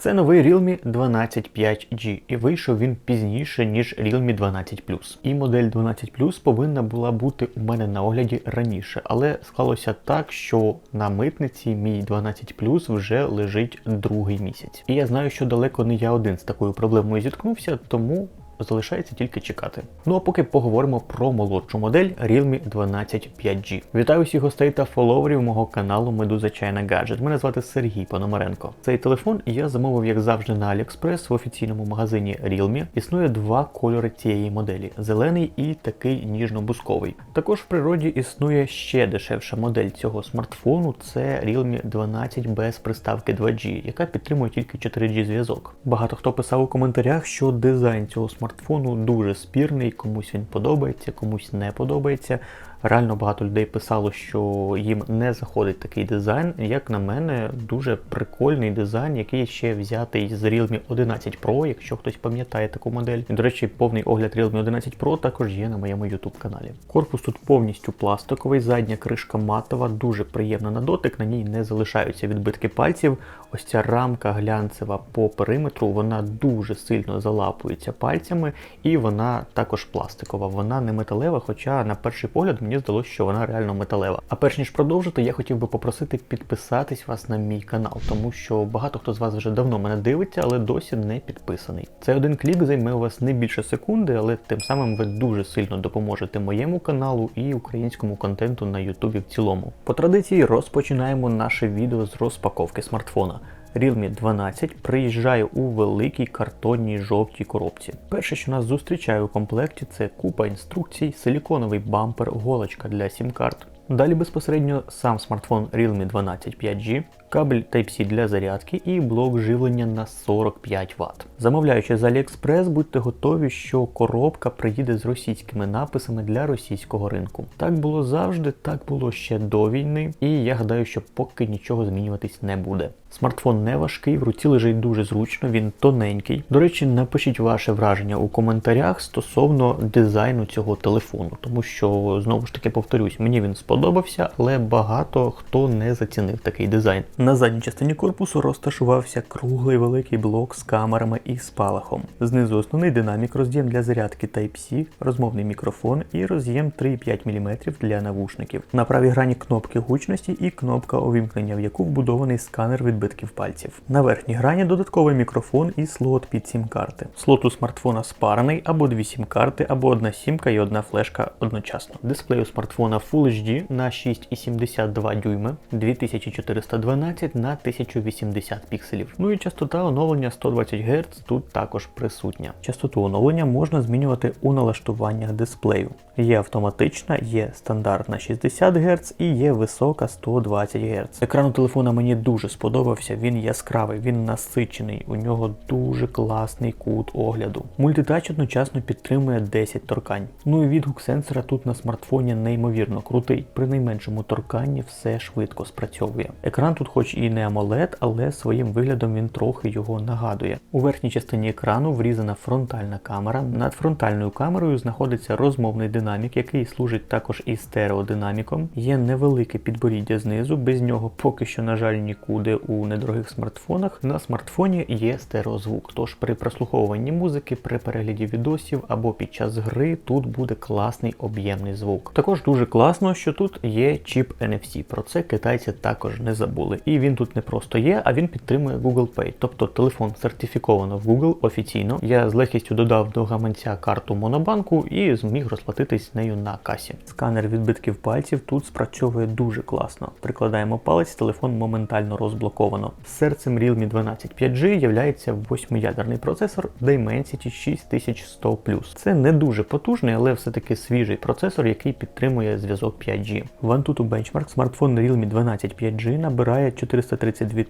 Це новий Realme 12 5G, і вийшов він пізніше, ніж Realme 12 І модель 12 повинна була бути у мене на огляді раніше, але склалося так, що на митниці мій 12 вже лежить другий місяць. І я знаю, що далеко не я один з такою проблемою зіткнувся, тому залишається тільки чекати. Ну а поки поговоримо про молодшу модель Realme 12 5G. Вітаю всіх гостей та фоловерів мого каналу Медуза China Gadget. Мене звати Сергій Пономаренко. Цей телефон я замовив, як завжди, на AliExpress в офіційному магазині Realme. Існує два кольори цієї моделі: зелений і такий ніжно-бусковий. Також в природі існує ще дешевша модель цього смартфону. Це Realme 12 без приставки 2G, яка підтримує тільки 4G зв'язок. Багато хто писав у коментарях, що дизайн цього смартфону смартфону дуже спірний, комусь він подобається, комусь не подобається. Реально багато людей писало, що їм не заходить такий дизайн. Як на мене, дуже прикольний дизайн, який ще взятий з Realme 11 Pro, якщо хтось пам'ятає таку модель. До речі, повний огляд Realme 11 Pro також є на моєму YouTube каналі. Корпус тут повністю пластиковий, задня кришка матова, дуже приємна на дотик, на ній не залишаються відбитки пальців. Ось ця рамка глянцева по периметру, вона дуже сильно залапується пальцями, і вона також пластикова. Вона не металева, хоча на перший погляд мені здалося, що вона реально металева. А перш ніж продовжити, я хотів би попросити підписатись вас на мій канал, тому що багато хто з вас вже давно мене дивиться, але досі не підписаний. Цей один клік займе у вас не більше секунди, але тим самим ви дуже сильно допоможете моєму каналу і українському контенту на Ютубі в цілому. По традиції розпочинаємо наше відео з розпаковки смартфона. Realme 12 приїжджає у великій картонній жовтій коробці. Перше, що нас зустрічає у комплекті, це купа інструкцій, силіконовий бампер, голочка для сім-карт. Далі безпосередньо сам смартфон Realme 12 5G, кабель Type-C для зарядки і блок живлення на 45 Вт. Замовляючи з AliExpress, будьте готові, що коробка приїде з російськими написами для російського ринку. Так було завжди, так було ще до війни, і я гадаю, що поки нічого змінюватись не буде. Смартфон не важкий, в руці лежить дуже зручно, він тоненький. До речі, напишіть ваше враження у коментарях стосовно дизайну цього телефону, тому що знову ж таки повторюсь, мені він сподобався, але багато хто не зацінив такий дизайн. На задній частині корпусу розташувався круглий великий блок з камерами і спалахом. Знизу основний динамік, роз'єм для зарядки Type-C, розмовний мікрофон і роз'єм 3,5 мм для навушників. На правій грані кнопки гучності і кнопка увімкнення, в яку вбудований сканер відбитків пальців. На верхній грані додатковий мікрофон і слот під сім-карти. Слот у смартфона спарений або дві сім-карти, або одна сімка і одна флешка одночасно. Дисплей у смартфона Full HD на 6,72 дюйми 2412 на 1080 пікселів. Ну і частота оновлення 120 Гц тут також присутня. Частоту оновлення можна змінювати у налаштуваннях дисплею. Є автоматична, є стандартна 60 Гц і є висока 120 Гц. Екран у телефона мені дуже сподобався, він яскравий, він насичений, у нього дуже класний кут огляду. Мультитач одночасно підтримує 10 торкань. Ну і відгук сенсора тут на смартфоні неймовірно крутий. При найменшому торканні все швидко спрацьовує. Екран тут, хоч і не AMOLED, але своїм виглядом він трохи його нагадує. У верхній частині екрану врізана фронтальна камера. Над фронтальною камерою знаходиться розмовний динамік, який служить також і стереодинаміком. Є невелике підборіддя знизу, без нього поки що, на жаль, нікуди у недорогих смартфонах. На смартфоні є стереозвук. Тож при прослуховуванні музики, при перегляді відосів або під час гри тут буде класний об'ємний звук. Також дуже класно, що тут є чіп NFC. Про це китайці також не забули. І він тут не просто є, а він підтримує Google Pay. Тобто телефон сертифіковано в Google офіційно. Я з легкістю додав до гаманця карту Монобанку і зміг розплатитись нею на касі. Сканер відбитків пальців тут спрацьовує дуже класно. Прикладаємо палець, телефон моментально розблоковано. Серцем Realme 12 5G являється восьмиядерний процесор Dimensity 6100 Це не дуже потужний, але все-таки свіжий процесор, який підтримує зв'язок 5G. В Antutu Benchmark смартфон Realme 12 5G набирає 432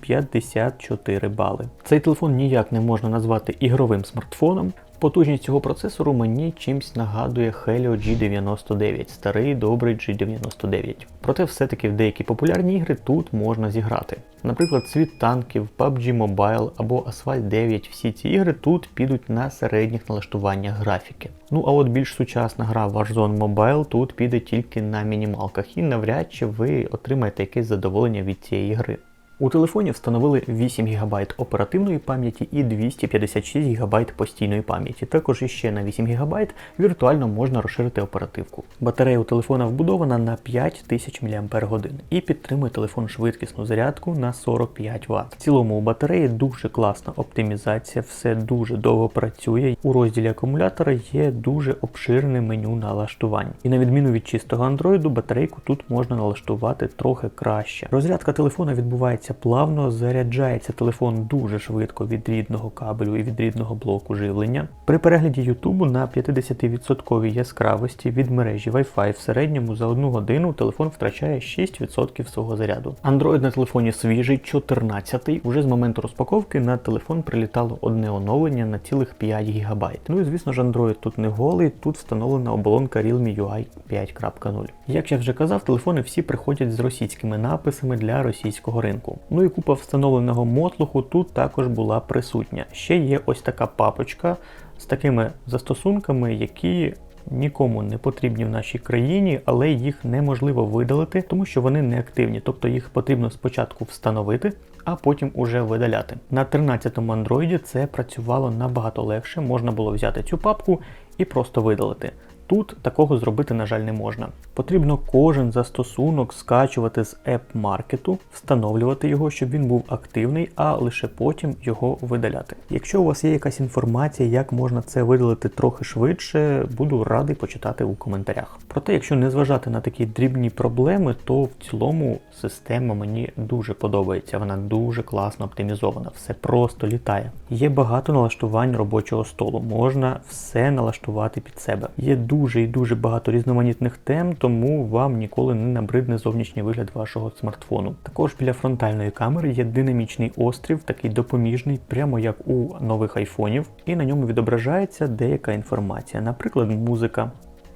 054 бали. Цей телефон ніяк не можна назвати ігровим смартфоном. Потужність цього процесору мені чимсь нагадує Helio G99, старий добрий G99. Проте все-таки в деякі популярні ігри тут можна зіграти. Наприклад, світ танків, PUBG Mobile або Asphalt 9, всі ці ігри тут підуть на середніх налаштуваннях графіки. Ну а от більш сучасна гра Warzone Mobile тут піде тільки на мінімалках і навряд чи ви отримаєте якесь задоволення від цієї гри. У телефоні встановили 8 ГБ оперативної пам'яті і 256 ГБ постійної пам'яті. Також іще на 8 ГБ віртуально можна розширити оперативку. Батарея у телефона вбудована на 5000 мАч і підтримує телефон швидкісну зарядку на 45 Вт. В цілому у батареї дуже класна оптимізація, все дуже довго працює. У розділі акумулятора є дуже обширне меню налаштувань. І на відміну від чистого Android, батарейку тут можна налаштувати трохи краще. Розрядка телефона відбувається плавно, заряджається телефон дуже швидко від рідного кабелю і від рідного блоку живлення. При перегляді Ютубу на 50% яскравості від мережі Wi-Fi в середньому за одну годину телефон втрачає 6% свого заряду. Android на телефоні свіжий, 14-й. Уже з моменту розпаковки на телефон прилітало одне оновлення на цілих 5 ГБ. Ну і звісно ж Android тут не голий, тут встановлена оболонка Realme UI 5.0. Як я вже казав, телефони всі приходять з російськими написами для російського ринку. Ну і купа встановленого мотлуху тут також була присутня. Ще є ось така папочка з такими застосунками, які нікому не потрібні в нашій країні, але їх неможливо видалити, тому що вони не активні. Тобто їх потрібно спочатку встановити, а потім уже видаляти. На 13-му андроїді це працювало набагато легше, можна було взяти цю папку і просто видалити. Тут такого зробити, на жаль, не можна. Потрібно кожен застосунок скачувати з App-маркету, встановлювати його, щоб він був активний, а лише потім його видаляти. Якщо у вас є якась інформація, як можна це видалити трохи швидше, буду радий почитати у коментарях. Проте, якщо не зважати на такі дрібні проблеми, то в цілому система мені дуже подобається. Вона дуже класно оптимізована, все просто літає. Є багато налаштувань робочого столу, можна все налаштувати під себе. Є дуже і дуже багато різноманітних тем, тому вам ніколи не набридне зовнішній вигляд вашого смартфону. Також біля фронтальної камери є динамічний острів, такий допоміжний, прямо як у нових айфонів, і на ньому відображається деяка інформація, наприклад, музика.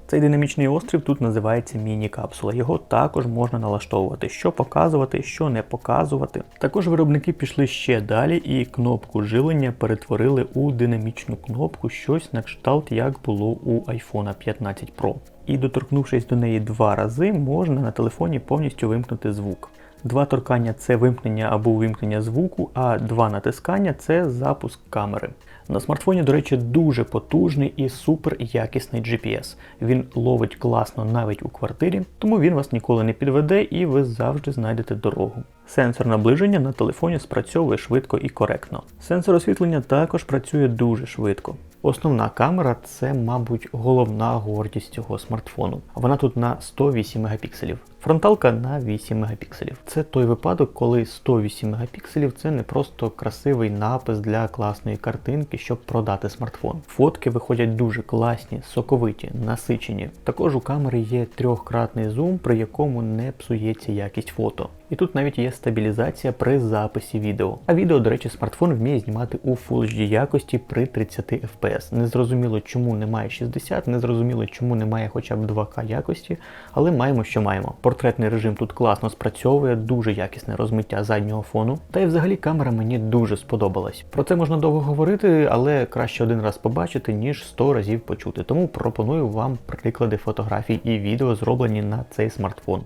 Цей динамічний острів тут називається міні-капсула. Його також можна налаштовувати, що показувати, що не показувати. Також виробники пішли ще далі і кнопку жилення перетворили у динамічну кнопку, щось на кшталт, як було у iPhone 15 Pro. І доторкнувшись до неї два рази, можна на телефоні повністю вимкнути звук. Два торкання це вимкнення або увімкнення звуку, а два натискання це запуск камери. На смартфоні, до речі, дуже потужний і супер якісний GPS. Він ловить класно навіть у квартирі, тому він вас ніколи не підведе і ви завжди знайдете дорогу. Сенсор наближення на телефоні спрацьовує швидко і коректно. Сенсор освітлення також працює дуже швидко. Основна камера це, мабуть, головна гордість цього смартфону. Вона тут на 108 мегапікселів. Фронталка на 8 мегапікселів. Це той випадок, коли 108 мегапікселів це не просто красивий напис для класної картинки, щоб продати смартфон. Фотки виходять дуже класні, соковиті, насичені. Також у камери є трьохкратний зум, при якому не псується якість фото. І тут навіть є стабілізація при записі відео. А відео, до речі, смартфон вміє знімати у Full HD якості при 30 FPS. Незрозуміло, чому немає 60, незрозуміло, чому немає хоча б 2К якості, але маємо, що маємо. Портретний режим тут класно спрацьовує, дуже якісне розмиття заднього фону. Та й взагалі камера мені дуже сподобалась. Про це можна довго говорити, але краще один раз побачити, ніж 100 разів почути. Тому пропоную вам приклади фотографій і відео, зроблені на цей смартфон.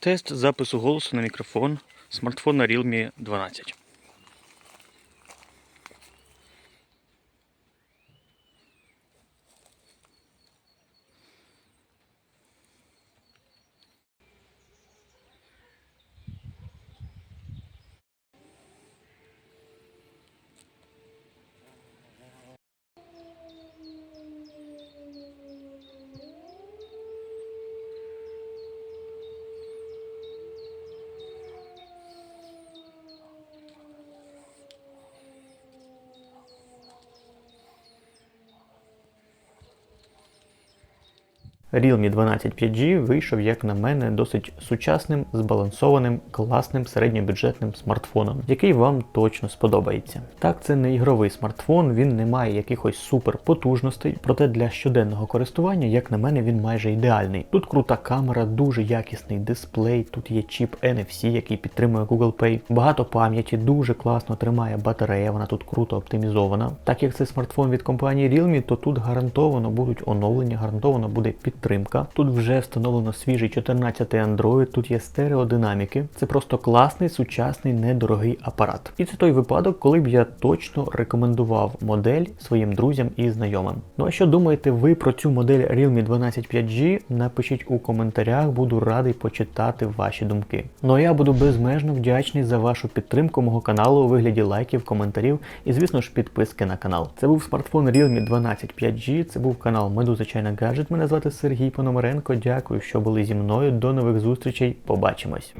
Тест запису голосу на мікрофон смартфона Realme 12. Realme 12 5G вийшов, як на мене, досить сучасним, збалансованим, класним середньобюджетним смартфоном, який вам точно сподобається. Так, це не ігровий смартфон, він не має якихось супер потужностей, проте для щоденного користування, як на мене, він майже ідеальний. Тут крута камера, дуже якісний дисплей, тут є чіп NFC, який підтримує Google Pay, багато пам'яті, дуже класно тримає батарея, вона тут круто оптимізована. Так як це смартфон від компанії Realme, то тут гарантовано будуть оновлення, гарантовано буде підтримка. Тут вже встановлено свіжий 14 Android, тут є стереодинаміки. Це просто класний, сучасний, недорогий апарат. І це той випадок, коли б я точно рекомендував модель своїм друзям і знайомим. Ну а що думаєте ви про цю модель Realme 12 5G? Напишіть у коментарях, буду радий почитати ваші думки. Ну а я буду безмежно вдячний за вашу підтримку мого каналу у вигляді лайків, коментарів і, звісно ж, підписки на канал. Це був смартфон Realme 12 5G, це був канал Медуза Чайна Гаджет. Мене звати Сергій Пономаренко. Дякую, що були зі мною. До нових зустрічей. Побачимось.